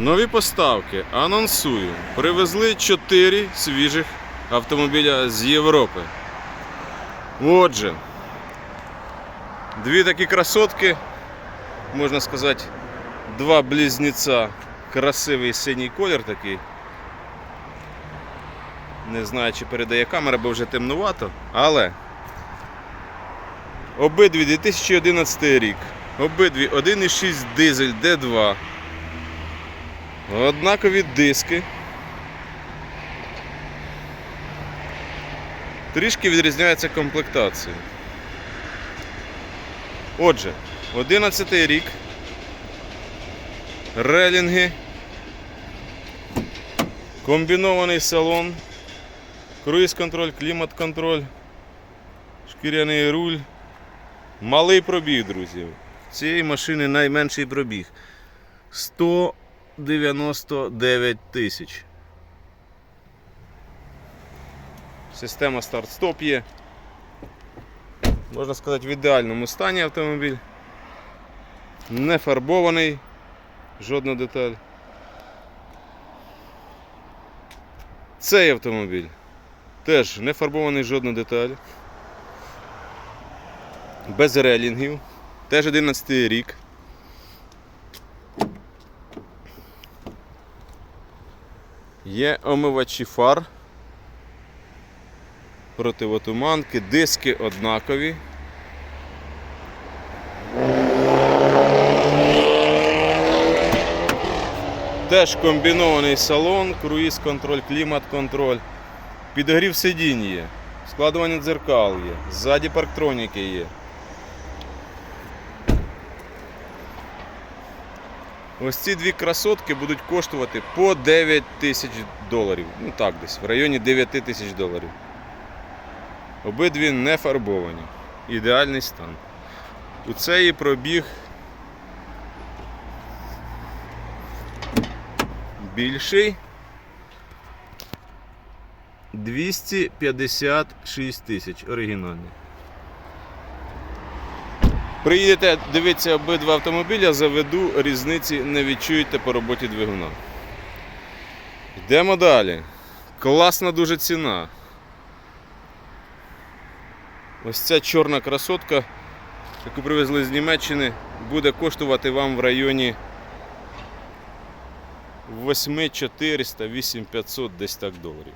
Нові поставки. Анонсую. Привезли 4 свіжих автомобіля з Європи. Отже, дві такі красотки, можна сказати, два близнеця. Красивий синій колір такий. Не знаю, чи передає камера, бо вже темнувато, але обидві 2011 рік. Обидві 1,6 дизель D2. Однакові диски. Трішки відрізняється комплектація. Отже, 11 рік. Релінги. Комбінований салон. Круїз-контроль, клімат-контроль. Шкіряний руль. Малий пробіг, друзі. Цієї машини найменший пробіг. 199 тисяч. Система старт-стоп є. Можна сказати, в ідеальному стані автомобіль. Не фарбований. Жодна деталь. Цей автомобіль теж не фарбований жодна деталь. Без релінгів. Теж 11 рік. Є омивачі фар. Противотуманки, диски однакові. Теж комбінований салон, круїз-контроль, клімат-контроль. Підогрів сидінь є, складування дзеркал є, ззаді парктроніки є. Ось ці дві красотки будуть коштувати по 9 тисяч доларів. Ну так, десь в районі 9 тисяч доларів. Обидві не фарбовані. Ідеальний стан. У цеї пробіг більший 256 тисяч оригінальний. Приїдете дивитися обидва автомобіля, заведу, різниці не відчуєте по роботі двигуна. Йдемо далі. Класна дуже ціна. Ось ця чорна красотка, яку привезли з Німеччини, буде коштувати вам в районі 8400 8500 десь так доларів.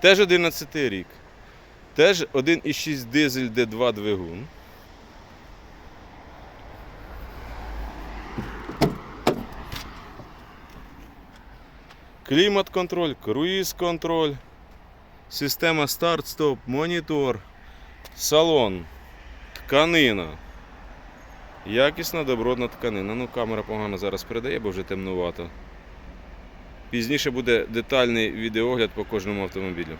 Теж 11 рік. Теж 1,6 дизель D2 двигун. Клімат-контроль, круїз-контроль, система старт-стоп, монітор, салон, тканина. Якісна добротна тканина. Ну, камера погано зараз передає, бо вже темнувато. Пізніше буде детальний відеогляд по кожному автомобілю.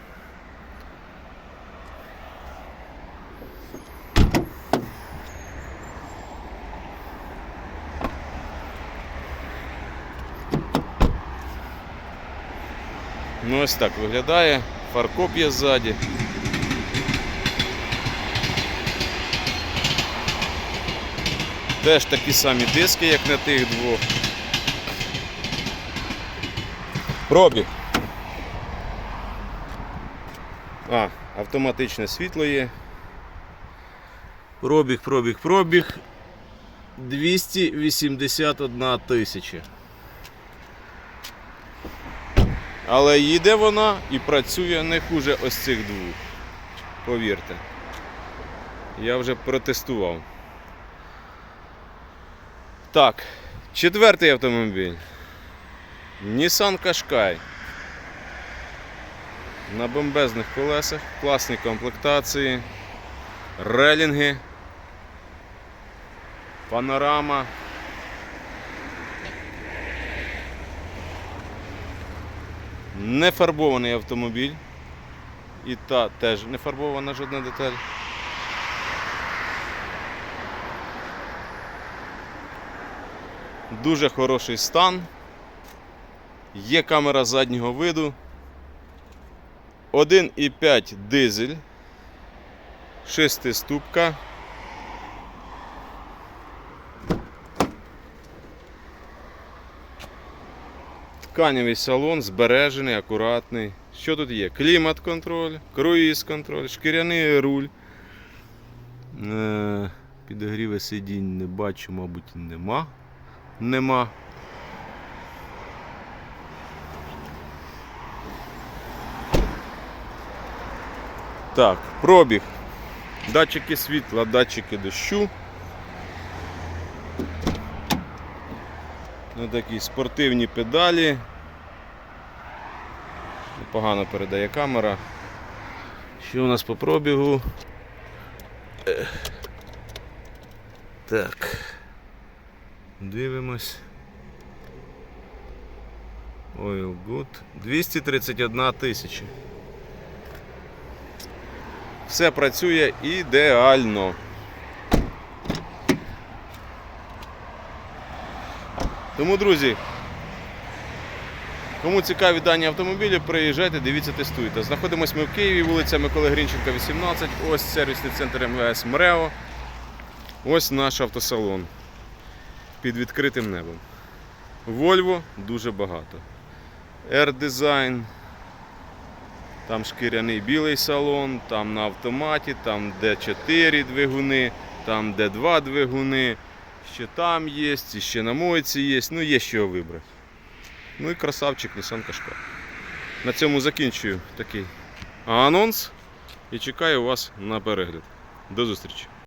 Ну ось так виглядає. Фаркоп є ззаді. Теж такі самі диски, як на тих двох. Пробіг. А, автоматичне світло є. Пробіг, пробіг, пробіг. 281 тисяча. Але їде вона і працює не хуже ось цих двох. Повірте. Я вже протестував. Так, четвертий автомобіль. Nissan Qashqai. На бомбезних колесах, класні комплектації, релінги, панорама. Не фарбований автомобіль. І та теж не фарбована жодна деталь. Дуже хороший стан. Є камера заднього виду. 1,5 дизель. Шестиступка. Тканевий салон, збережений, акуратний. Що тут є? Клімат-контроль, круїз-контроль, шкіряний руль. Е, Підогріви сидінь не бачу, мабуть, нема. Нема. Так, пробіг. Датчики світла, датчики дощу. Ну, такі спортивні педалі. Погано передає камера. Що у нас по пробігу? Так. Дивимось. Oil good. 231 тисяча. Все працює ідеально. Тому, друзі, кому цікаві дані автомобілі, приїжджайте, дивіться, тестуйте. Знаходимось ми в Києві, вулиця Миколи Грінченка, 18. Ось сервісний центр МВС МРЕО. Ось наш автосалон під відкритим небом. Volvo дуже багато. R-Design. Там шкіряний білий салон, там на автоматі, там D4 двигуни, там D2 двигуни. Ще там є, і ще на мойці є. Ну, є що вибрати. Ну і красавчик Nissan Qashqai. На цьому закінчую такий анонс і чекаю вас на перегляд. До зустрічі!